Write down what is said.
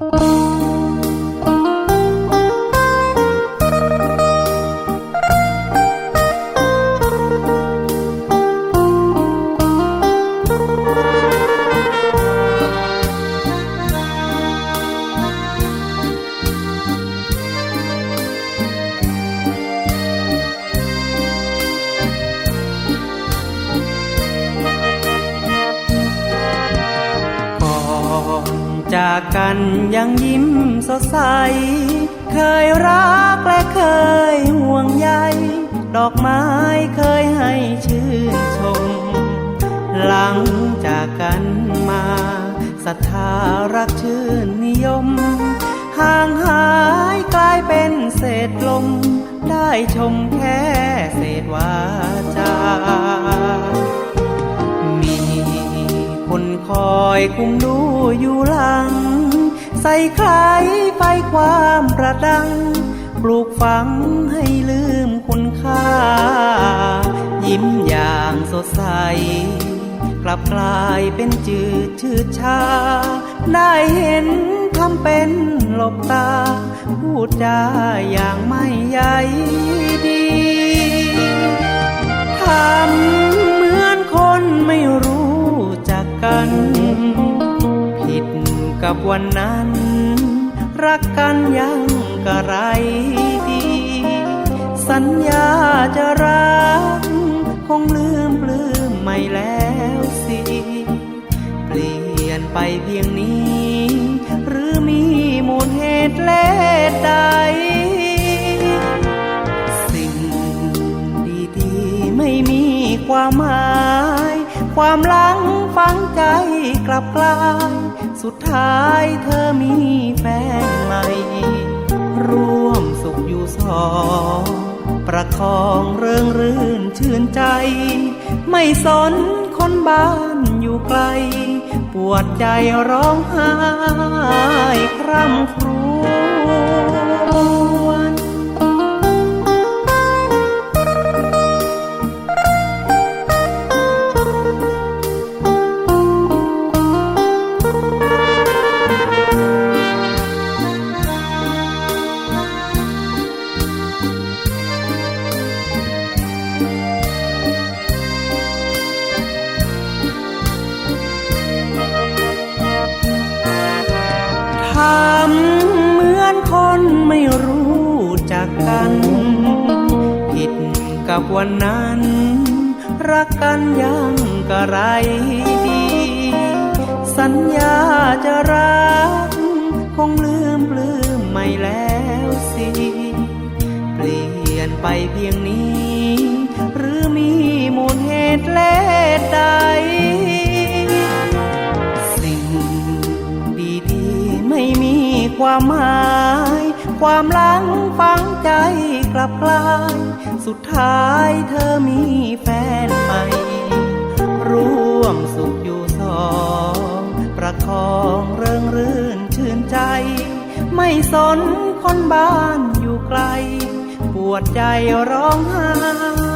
ก่ อนจากกันยังยิ้มสดใส เคยรักและเคยห่วงใย ดอกไม้เคยให้ชื่นชม หลังจากกันมาศรัทธารักชื่นนิยม ห่างหายกลายเป็นเศษลม ได้ชมแค่เศษวาจา อยคุมดูอยู่หลัง ใส่ใครไปความประดัง ปลูกฝังให้ลืมคุณค่า ยิ้มอย่างสดใส กลับกลายเป็นจืดชืดชา ได้เห็นทำเป็นหลบตา พูดจาอย่างไม่ใย กับวันนั้น รักกันยังกะไรดี สัญญาจะรัก คงลืมปลื้มไม่แล้วสิ เปลี่ยนไปเพียงนี้ ความหลังฝังใจกลับกลาย สุดท้ายเธอมีแฟนใหม่ ร่วมสุขอยู่สอง ประคองเริงรื่นชื่นใจ ไม่สนคนบ้านอยู่ไกล ปวดใจร้องไห้คร่ำครว กกัน ผิดกับวันนั้น รักกันยังกะไรดี สัญญาจะรัก คงลืมปลื้มไม่แล้วสิ เปลี่ยนไปเพียงนี้ หรือมีมูลเหตุเลใดสิ่งดีๆไม่มี ความหมาย ความหลังฝังใจกลับกลาย สุดท้ายเธอมีแฟนใหม่ ร่วมสุขอยู่สอง ประคองเริงรื่นชื่นใจ ไม่สนคนบ้านอยู่ไกล ปวดใจร้องไห้